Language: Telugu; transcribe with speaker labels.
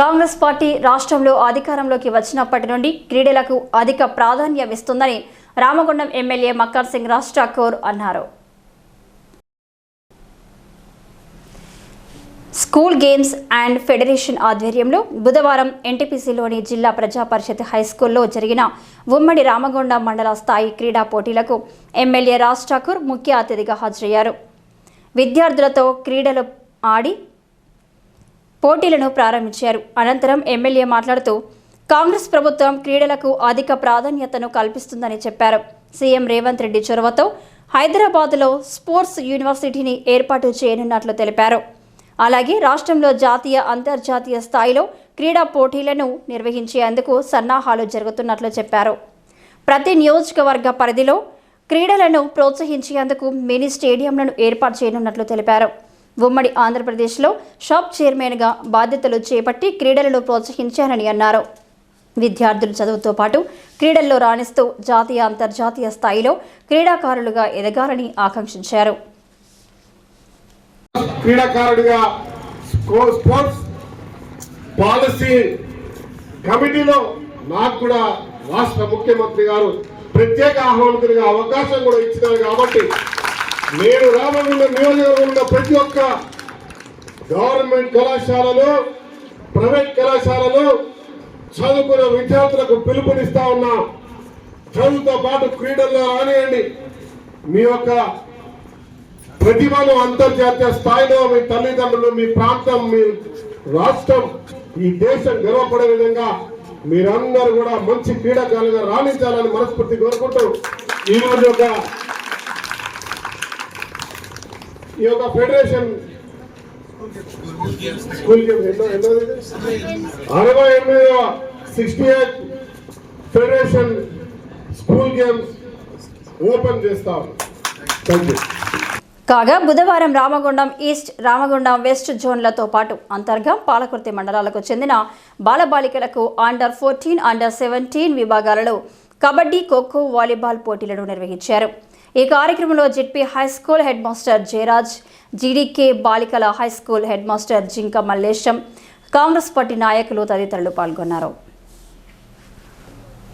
Speaker 1: కాంగ్రెస్ పార్టీ రాష్ట్రంలో అధికారంలోకి వచ్చినప్పటి నుండి క్రీడలకు అధిక ప్రాధాన్యం ఇస్తుందని రామగుండం ఎమ్మెల్యే మక్కర్ సింగ్ రాజ్ ఠాకూర్ అన్నారు. స్కూల్ గేమ్స్ అండ్ ఫెడరేషన్ ఆధ్వర్యంలో బుధవారం ఎన్టీపీసీలోని జిల్లా ప్రజా పరిషత్ హైస్కూల్లో జరిగిన ఉమ్మడి రామగుండం మండల స్థాయి క్రీడా పోటీలకు ఎమ్మెల్యే రాజ్ ఠాకూర్ ముఖ్య అతిథిగా హాజరయ్యారు. విద్యార్థులతో క్రీడలు ఆడి పోటీలను ప్రారంభించారు. అనంతరం ఎమ్మెల్యే మాట్లాడుతూ కాంగ్రెస్ ప్రభుత్వం క్రీడలకు అధిక ప్రాధాన్యతను కల్పిస్తుందని చెప్పారు. సీఎం రేవంత్ రెడ్డి చొరవతో హైదరాబాద్లో స్పోర్ట్స్ యూనివర్సిటీని ఏర్పాటు చేయనున్నట్లు తెలిపారు. అలాగే రాష్ట్రంలో జాతీయ అంతర్జాతీయ స్థాయిలో క్రీడా పోటీలను నిర్వహించేందుకు సన్నాహాలు జరుగుతున్నట్లు చెప్పారు. ప్రతి నియోజకవర్గ పరిధిలో క్రీడలను ప్రోత్సహించేందుకు మినీ స్టేడియంలను ఏర్పాటు చేయనున్నట్లు తెలిపారు. ఉమ్మడి ఆంధ్రప్రదేశ్లో షాప్ చైర్మన్గా బాధ్యతలు చేపట్టి క్రీడలను ప్రోత్సహించారని అన్నారు. విద్యార్థులు చదువుతో పాటు క్రీడల్లో రాణిస్తూ జాతీయ అంతర్జాతీయ స్థాయిలో క్రీడాకారులుగా ఎదగాలని ఆకాంక్షించారు.
Speaker 2: క్రీడాకారుడిగా స్పోర్ట్స్ పాలసీ కమిటీలో నాకు కూడా రాష్ట్ర ముఖ్యమంత్రి గారు ప్రత్యేక ఆహ్వానితుడిగా అవకాశం కూడా ఇచ్చినారు కాబట్టి నేను రామగుండం నియోజకవర్గంలో ప్రతి ఒక్క గవర్నమెంట్ కళాశాలలో ప్రైవేట్ కళాశాలలో చదువుకునే విద్యార్థులకు పిలుపునిస్తా ఉన్నా. చదువుతో పాటు క్రీడల్లో రానియండి. మీ యొక్క ప్రతిభను అంతర్జాతీయ స్థాయిలో మీ తల్లిదండ్రులు మీ ప్రాంతం మీ రాష్ట్రం ఈ దేశం గర్వపడే విధంగా మీరందరూ కూడా మంచి క్రీడాకారులుగా రాణించాలని మనస్ఫూర్తి కోరుకుంటూ ఈ రోజు ఒక ఈ యొక్క ఫెడరేషన్ స్కూల్ అరవై ఎనిమిదవ sixty eight federation school games open చేస్తాం థ్యాంక్ యూ
Speaker 1: కాగా బుధవారం రామగుండం ఈస్ట్ రామగుండం వెస్ట్ జోన్లతో పాటు అంతర్గం పాలకుర్తి మండలాలకు చెందిన బాలబాలికలకు అండర్ ఫోర్టీన్ అండర్ సెవెంటీన్ విభాగాలలో కబడ్డీ ఖోఖో వాలీబాల్ పోటీలను నిర్వహించారు. ఈ కార్యక్రమంలో ZP high school head master Jayaraj GDK బాలికల high school head master Jinka Mallesham Congress party నాయకులు తదితరులు పాల్గొన్నారు.